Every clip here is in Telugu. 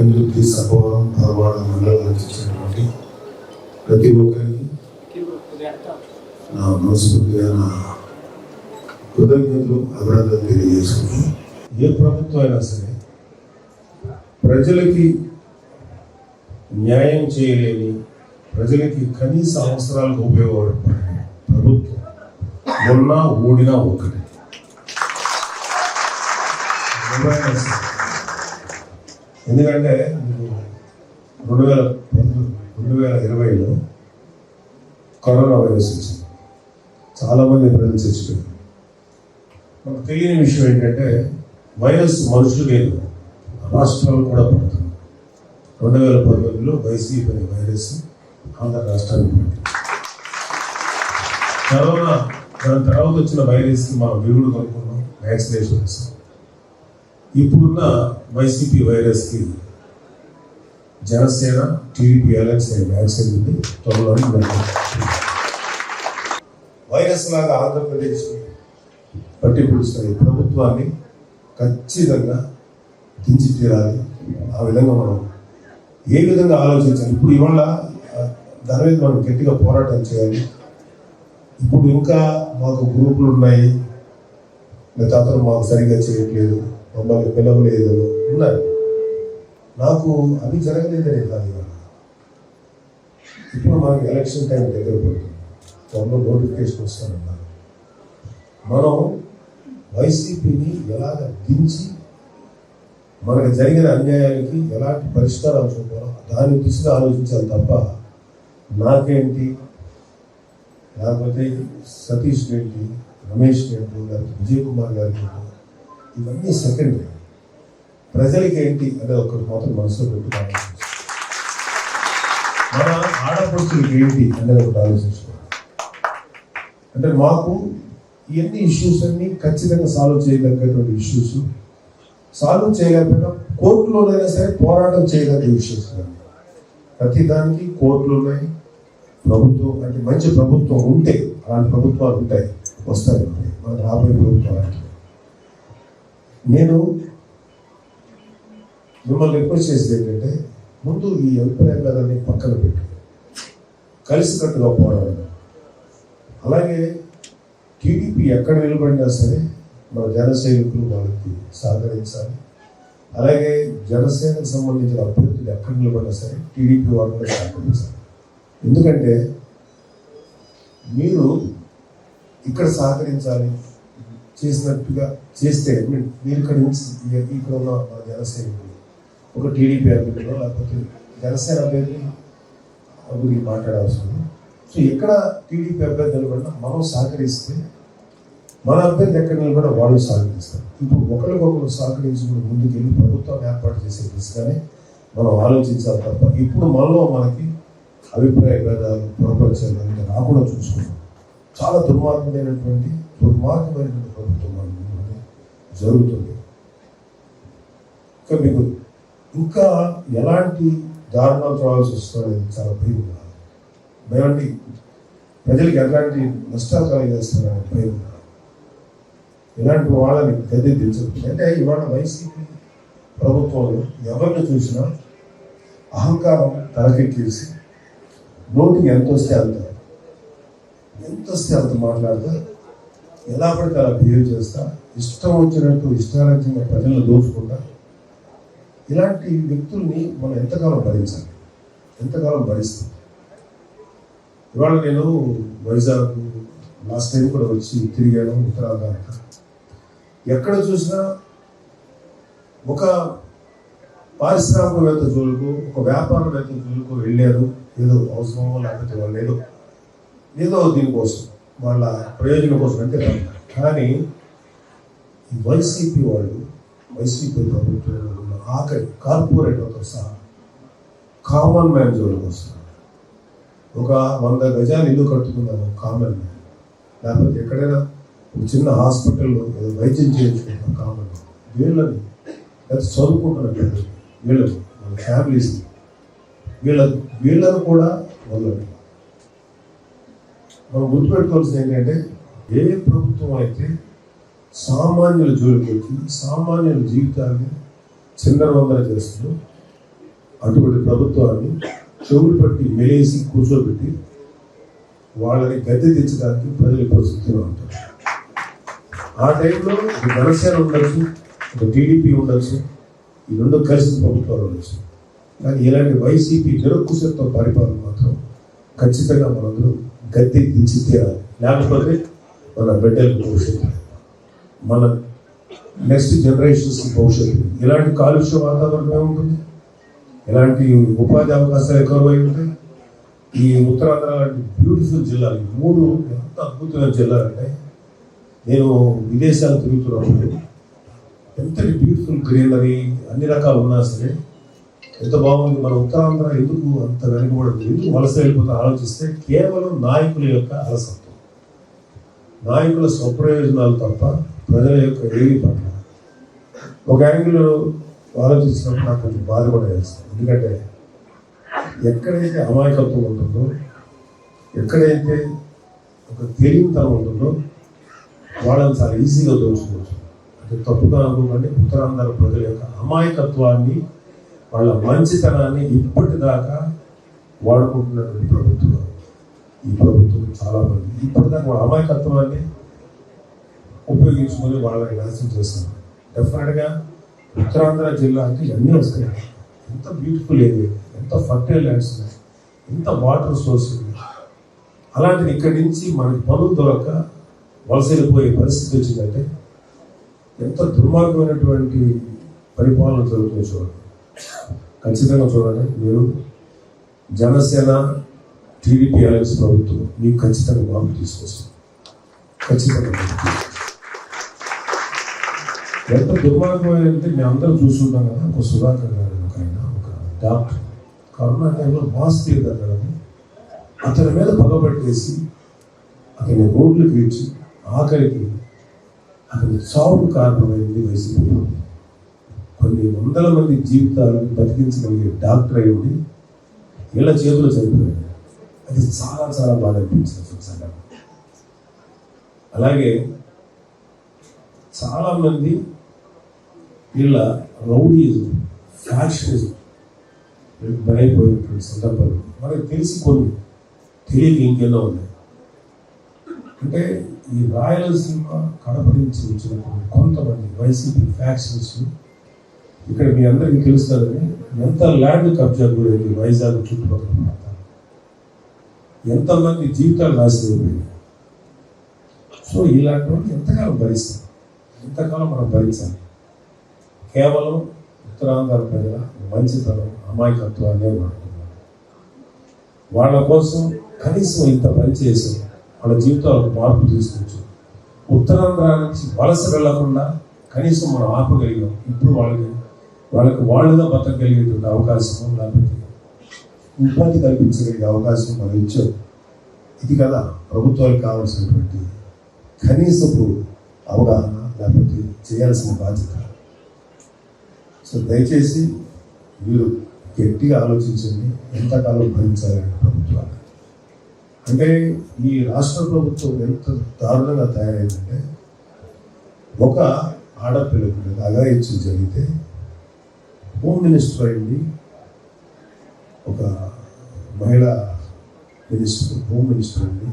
ఈ సభవరం ధారవాడ మండలానికి ఇచ్చినటువంటి ప్రతి ఒక్కరికి నా మనస్ఫూర్తిగా నా కృతజ్ఞతలు అభినందనలు తెలియజేసుకుని ఏ ప్రభుత్వం అయినా సరే ప్రజలకి న్యాయం చేయలేని ప్రజలకి కనీస అవసరాలకు ఉపయోగపడే ప్రభుత్వం మొన్న ఓడినా ఒకటి ఎవరైనా సరే. ఎందుకంటే రెండు వేల రెండు వేల ఇరవైలో కరోనా వైరస్ వచ్చింది. చాలామంది ప్రజలు చచ్చిపోయారు. మనకు తెలియని విషయం ఏంటంటే వైరస్ మనుషులు రాష్ట్రాలు కూడా పడుతుంది రెండు వేల పంతొమ్మిదిలో వైసీపీ అనే వైరస్ ఆంధ్ర రాష్ట్రానికి పడింది. కరోనా దాని తర్వాత వచ్చిన వైరస్కి మనం విరుగుడు కనుక్కున్నాం వ్యాక్సినేషన్ ఇస్తాం ఇప్పుడున్న వైసీపీ వైరస్కి జనసేన టీడీపీ అలయన్స్ అనే వ్యాక్సిన్ ఉంది త్వరలో వైరస్ లాగా ఆంధ్రప్రదేశ్ పట్టి పిలుస్తున్న ప్రభుత్వాన్ని ఖచ్చితంగా దించి తీరాలి ఆ విధంగా మనం ఏ విధంగా ఆలోచించాలి? ఇప్పుడు ఇవాళ దాని మీద మనం గట్టిగా పోరాటం చేయాలి. ఇప్పుడు ఇంకా మాకు గ్రూపులు ఉన్నాయి. లేదా అతను మాకు సరిగ్గా చేయట్లేదు. మమ్మల్ని పిలవలేదు ఉన్నారు. నాకు అవి జరగలేదని కాదు ఇప్పుడు మనకి ఎలక్షన్ టైం దగ్గర పడుతుంది. త్వరలో నోటిఫికేషన్ వస్తానన్నారు మనం వైసీపీని ఎలాగ దించి మనకు జరిగిన అన్యాయానికి ఎలాంటి పరిష్కారాలు చూపాలో దాని దిశగా ఆలోచించాలి తప్ప నాకేంటి? లేకపోతే సతీష్ ఏంటి రమేష్ ఏంటి లేకపోతే విజయ్ కుమార్ గారికి ఏంటి ఇవన్నీ సెకండరీ ప్రజలకి ఏంటి అనేది ఒకటి మాత్రం మనసులో పెట్టుకోవాలి మన ఆడపడుచులకి ఏంటి అనేది ఒకటి ఆలోచించుకోవాలి అంటే మాకు ఇవన్నీ ఇష్యూస్ అన్ని ఖచ్చితంగా సాల్వ్ చేయగలిగేటువంటి ఇష్యూస్ సాల్వ్ చేయలేకపోయినా కోర్టులోనైనా సరే పోరాటం చేయగలిగే ఇష్యూస్ ప్రతి దానికి కోర్టులు ఉన్నాయి ప్రభుత్వం అంటే మంచి ప్రభుత్వం ఉంటే అలాంటి ప్రభుత్వాలు ఉంటాయి వస్తాయి. మన రాబోయే ప్రభుత్వం అలాంటివి నేను మిమ్మల్ని రిక్వెస్ట్ చేసేది ఏంటంటే ముందు ఈ అభిప్రాయాలన్నీ పక్కన పెట్టి. కలిసికట్టుగా పోరాడాలి అలాగే టీడీపీ ఎక్కడ నిలబడినా సరే మన జన సైనికులు వాళ్ళకి సహకరించాలి. అలాగే జనసేనకు సంబంధించిన అభ్యర్థులు ఎక్కడ నిలబడినా సరే టీడీపీ వాళ్ళు సహకరించాలి. ఎందుకంటే మీరు ఇక్కడ సహకరించాలి. చేసినట్టుగా చేస్తే మీరు ఇక్కడ నుంచి ఇక్కడ ఉన్న మన జన ఒక టీడీపీ అభ్యర్థులు లేకపోతే జనసేన అభ్యర్థి గురించి మాట్లాడాల్సి ఉంది. సో ఎక్కడ టీడీపీ అభ్యర్థి నిలబడినా మనం సహకరిస్తే మన అభ్యర్థి ఎక్కడ నిలబడినా వాళ్ళు సహకరిస్తారు. ఇప్పుడు ఒకరికొకరు సహకరించుకుని ముందుకెళ్ళి ప్రభుత్వం ఏర్పాటు చేసే దిశగానే మనం ఆలోచించాలి తప్ప ఇప్పుడు మనలో మనకి అభిప్రాయ భేదాలు పొరపరిచాలు అనేది రాకుండా చూసుకుంటాం. చాలా దుర్మార్గమైనటువంటి దుర్మార్గమైన ప్రభుత్వం మన జరుగుతుంది. ఇంకా మీకు ఇంకా ఎలాంటి దారుణాలు చూడాల్సి వస్తుందనేది చాలా భయం ఉన్నది భయండి ప్రజలకు ఎలాంటి నష్టాలు కలిగేస్తారనే భయం ఉన్నది ఇలాంటి వాళ్ళని గది దించదు అంటే ఇవాళ వైసీపీ ప్రభుత్వంలో ఎవరిని చూసినా అహంకారం తలకెక్కేసి నోటికి ఎంత వస్తే అంత ఎంత వస్తే అంత మాట్లాడతారు ఎలా పడితే అలా బిహేవ్ చేస్తా ఇష్టం వచ్చినట్టు ఇష్టారాజ్యంగా ప్రజలను దోచుకుంటా. ఇలాంటి వ్యక్తుల్ని మనం ఎంతకాలం భరించాలి? ఎంతకాలం భరిస్తాం? ఇవాళ నేను వైజాగ్ లాస్ట్ టైం కూడా వచ్చి తిరిగాను ఉత్తరాంధ్ర ఎక్కడ చూసినా ఒక పారిశ్రామికవేత్త జోలుకు ఒక వ్యాపారవేత్త జోలుకు వెళ్ళారు. ఏదో అవసరమో లేకపోతే వాళ్ళు ఏదో ఏదో దీనికోసం. వాళ్ళ ప్రయోజనం కోసం అంతే కానీ వైసీపీ వాళ్ళు వైసీపీ ప్రభుత్వంలో ఉన్న ఆఖరి కార్పొరేటర్తో సహా కామన్ మ్యాన్ జోలికి వస్తున్నారు. ఒక వంద గజాలు ఇల్లు కట్టుకున్నారు కామన్ మ్యాన్ లేకపోతే ఎక్కడైనా ఒక చిన్న హాస్పిటల్లో ఏదో వైద్యం చేయించుకుంటాం కామన్ మ్యాన్ వీళ్ళని లేదా చదువుకుంటున్న పిల్లలు వీళ్ళని వాళ్ళ ఫ్యామిలీస్ని వీళ్ళ వీళ్ళను కూడా వదలండి మనం గుర్తుపెట్టుకోవాల్సింది ఏంటంటే ఏ ప్రభుత్వం అయితే సామాన్యుల జోలికి వచ్చి సామాన్యుల జీవితాన్ని చిందరవందర చేస్తుందో అటువంటి ప్రభుత్వాన్ని చెవులు పట్టి మెలేసి కూర్చోబెట్టి వాళ్ళని గద్దె తెచ్చడానికి ప్రజలు పరిస్థితిలో ఉంటారు. ఆ టైంలో ఒక జనసేన ఉండొచ్చు ఒక టీడీపీ ఉండొచ్చు ఈ రెండు కలిసి ప్రభుత్వాలు ఉండొచ్చు. కానీ ఇలాంటి వైసీపీ నిరకుశత్వ పరిపాలన మాత్రం ఖచ్చితంగా మనందరూ గట్టి దించి తీరాలి. లేకపోతే మన బిడ్డలకు భవిష్యత్తు. మన నెక్స్ట్ జనరేషన్స్ భవిష్యత్తు. ఇలాంటి కాలుష్య వాతావరణం ఏముంటుంది ఇలాంటి ఉపాధి అవకాశాలు ఎక్కువై ఉంటాయి. ఈ ఉత్తరాంధ్ర లాంటి బ్యూటిఫుల్ జిల్లాలు మూడు ఎంత అద్భుతమైన జిల్లాలు అంటే నేను విదేశాలు తిరుగుతున్నప్పుడు ఎంతటి బ్యూటిఫుల్ గ్రీనరీ అన్ని రకాలు ఉన్నా సరే ఎంత బాగుంది మన ఉత్తరాంధ్ర ఎందుకు అంత వెనుకబడింది? ఎందుకు వలస వెళ్ళిపోతే ఆలోచిస్తే కేవలం నాయకుల యొక్క అలసత్వం. నాయకుల స్వప్రయోజనాలు తప్ప ప్రజల యొక్క ఏమి పట్ల. ఒక యాంగిల్ ఆలోచించినప్పుడు నాకు కొంచెం బాధ కూడా వేస్తుంది. ఎందుకంటే ఎక్కడైతే అమాయకత్వం ఉంటుందో ఎక్కడైతే ఒక తెలివితనం ఉంటుందో వాళ్ళని చాలా ఈజీగా దోచుకోవచ్చు. అంటే తప్పుగా అనుకోకండి ఉత్తరాంధ్ర ప్రజల యొక్క అమాయకత్వాన్ని వాళ్ళ మంచితనాన్ని ఇప్పటిదాకా వాడుకుంటున్నటువంటి ప్రభుత్వం. ఈ ప్రభుత్వం చాలా మంది. ఇప్పటిదాకా వాళ్ళ అమాయకత్వాన్ని ఉపయోగించుకొని వాళ్ళని నాశనం చేస్తున్నారు. డెఫినెట్గా ఉత్తరాంధ్ర జిల్లాకి అన్నీ వస్తాయి. ఎంత బ్యూటిఫుల్ ఏరియా ఎంత ఫర్టైల్ ల్యాండ్స్ ఉన్నాయి. ఎంత వాటర్ సోర్స్ ఉంది అలాంటిది ఇక్కడి నుంచి మనకి పనులు దొరక వలస వెళ్ళిపోయే పరిస్థితి వచ్చిందంటే ఎంత దుర్మార్గమైనటువంటి పరిపాలన జరుగుతుంది చూడండి. ఖచ్చితంగా చూడండి మీరు జనసేన టీడీపీ అలయన్స్ ప్రభుత్వం మీకు ఖచ్చితంగా మార్పు తీసుకొస్తుంది. ఖచ్చితంగా ఎంత దుర్మార్గం అంటే మేము అందరం చూస్తుంటాం కదా ఒక సుధాకర్ గారు ఒక ఆయన ఒక డాక్టర్. కరోనా టైంలో మాస్క్ తీయగలగడం అతని మీద పగబట్టేసి అతని రోడ్లు తీర్చి ఆఖరికి అతని చావుకు కారణమైంది వైసీపీ ప్రభుత్వం. కొన్ని వందల మంది జీవితాలను బతికించగలిగే డాక్టర్ అయి ఉండి వీళ్ళ చేతులు చనిపోయాడు. అది చాలా చాలా బాధ అనిపించింది సంఘటన అలాగే చాలామంది వీళ్ళ రౌడీజం ఫ్యాక్షనిజం భయపోయినటువంటి సందర్భాలు మనకు తెలిసి కొన్ని తెలియక ఇంకెన్నో ఉన్నాయి. అంటే ఈ రాయలసీమ కడప నుంచి వచ్చినటువంటి కొంతమంది వైసీపీ ఫ్యాక్షన్స్ ఇక్కడ మీ అందరికీ తెలుస్తుందని ఎంత ల్యాండ్ కబ్జా గురైంది వైజాగ్ చుట్టుపక్కల ప్రాంతాలు ఎంతమంది జీవితాలు నాశనం సో ఇలాంటి వాళ్ళు ఎంతకాలం భరిస్తాం? ఎంతకాలం మనం భరించాలి? కేవలం ఉత్తరాంధ్ర ప్రజల మంచితనం అమాయకత్వాన్ని వాడుతున్నారు వాళ్ళ కోసం కనీసం ఇంత పని చేసి వాళ్ళ జీవితాలకు మార్పు తీసుకొచ్చు. ఉత్తరాంధ్ర నుంచి వలస వెళ్ళకుండా కనీసం మనం ఆపగలిగాం. ఇప్పుడు వాళ్ళకి వాళ్ళకి వాళ్ళుగా బతకగలిగేటువంటి అవకాశం లేకపోతే ఉపాధి కల్పించగలిగే అవకాశం మనం ఇచ్చాం ఇది కదా ప్రభుత్వాలకు కావాల్సినటువంటి కనీసపు అవగాహన లేకపోతే చేయాల్సిన బాధ్యత. సో దయచేసి మీరు గట్టిగా ఆలోచించండి ఎంతకాలం భరించాలని ప్రభుత్వాలు. అంటే ఈ రాష్ట్ర ప్రభుత్వం ఎంత దారుణంగా తయారైందంటే ఒక ఆడపిల్లకు మీద జరిగితే హోమ్ మినిస్టర్ అయింది. ఒక మహిళా మినిస్టర్ హోమ్ మినిస్టర్ అండి.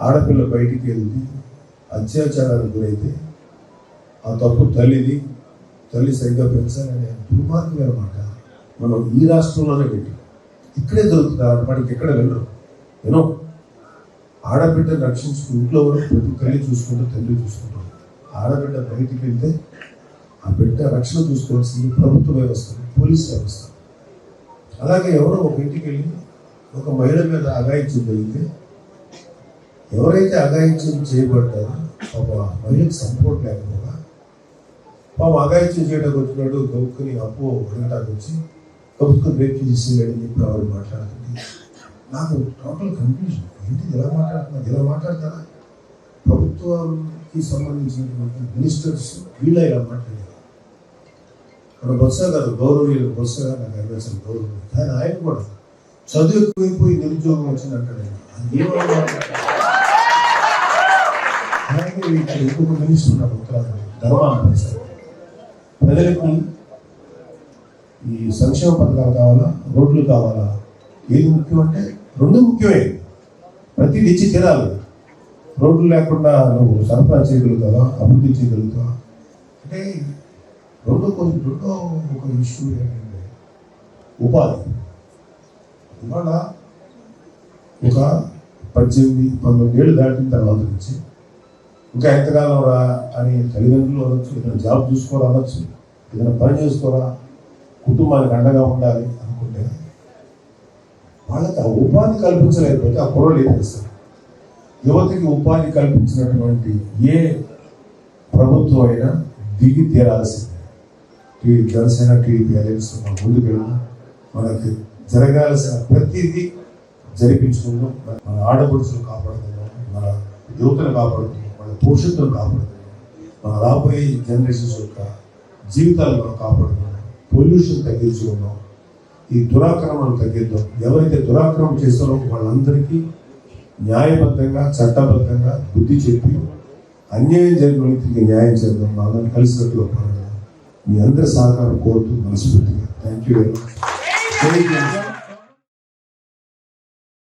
ఆడపిల్ల బయటికి వెళ్ళి అత్యాచారానికి గురైతే ఆ తప్పు తల్లిది. తల్లి సరిగ్గా పెంచాలనే దుర్మార్గమైన మాట మనం ఈ రాష్ట్రంలోనే పెట్టి. ఇక్కడే దొరుకుతుంది. వాడికి ఎక్కడ వెళ్ళరు యూనో ఆడబిడ్డ రక్షించుకు ఇంట్లో కూడా ప్రతి తల్లి చూసుకుంటూ తండ్రి చూసుకుంటాం ఆడబిడ్డ బయటికి వెళ్తే ఆ బిడ్డ రక్షణ చూసుకోవాల్సింది ప్రభుత్వ వ్యవస్థ పోలీస్ వ్యవస్థ. అలాగే ఎవరో ఒక ఇంటికి వెళ్ళి ఒక మహిళ మీద అగాయిత్యం జరిగితే ఎవరైతే అగాయిత్యం చేయబడ్డారో పాప మహిళకు సపోర్ట్ లేకపోగా పాప అగాయిత్యం చేయడానికి వచ్చినాడు గౌక్కుని అప్పు అడగడానికి వచ్చి గౌక్కుని రేపు చేసేయాడని చెప్పి ఆవిడ మాట్లాడుతుంది. నాకు టోటల్ కన్ఫ్యూజన్ ఏంటి ఇలా మాట్లాడుతున్నారు ఇలా మాట్లాడతారా? ప్రభుత్వానికి సంబంధించినటువంటి మినిస్టర్స్ వీళ్ళ ఇలా మాట్లాడారు. మన బొత్స గారు గౌరవీయులు బొత్స గారు నాకు అనిపించిన గౌరవం కానీ ఆయన కూడా చదువు ఎక్కువైపోయి నిరుద్యోగం వచ్చిందంటే అలాగే ఇక్కడ ఇంకొక మినిస్టర్ ఉన్నాడు ఉత్తరాంధ్ర ధర్మాన ప్రజలకు ఈ సంక్షేమ పథకాలు కావాలా రోడ్లు కావాలా? ఏది ముఖ్యం అంటే రెండు ముఖ్యమే. ప్రతి ఇచ్చి తినాలి. రోడ్లు లేకుండా నువ్వు సరఫరా చేయగలుగుతావా అభివృద్ధి చేయగలుగుతావా? అంటే రెండో కొన్ని రెండో ఒక ఇష్యూ ఏంటంటే ఉపాధి. ఇవాళ ఒక పద్దెనిమిది పంతొమ్మిది ఏళ్ళు దాటిన తర్వాత నుంచి ఇంకా ఎంతకాలం రా అని తల్లిదండ్రులు అనొచ్చు ఏదైనా జాబ్ చూసుకోరా అనొచ్చు ఏదైనా పని చేసుకోరా కుటుంబానికి అండగా ఉండాలి అనుకుంటే వాళ్ళకి ఆ ఉపాధి కల్పించలేకపోతే ఆ కుర్రలు ఏం చేస్తారు? యువతకి ఉపాధి కల్పించినటువంటి ఏ ప్రభుత్వం అయినా దిగి తీరాల్సింది. టీ జనసేన టీడీపీ అలయన్స్ మనం ముందుకు మనకి జరగాల్సిన ప్రతిదీ జరిపించుకుందాం. మన ఆడపడుచులు కాపాడుతున్నాం మన యువతను కాపాడుతున్నాం మన భవిష్యత్తును కాపాడుతున్నాం మన రాబోయే జనరేషన్స్ యొక్క జీవితాలు మనం కాపాడుతున్నాం పొల్యూషన్ తగ్గించుకున్నాం ఈ దురాక్రమణను తగ్గిద్దాం. ఎవరైతే దురాక్రమణ చేస్తారో వాళ్ళందరికీ న్యాయబద్ధంగా చట్టబద్ధంగా బుద్ధి చెప్పి అన్యాయం జరిగిన వ్యక్తికి న్యాయం చేద్దాం. అందరం కలిసినట్టుగా మీ అందరి సహకారం కోరుతూ మనస్ఫూర్తిగా. Thank you very much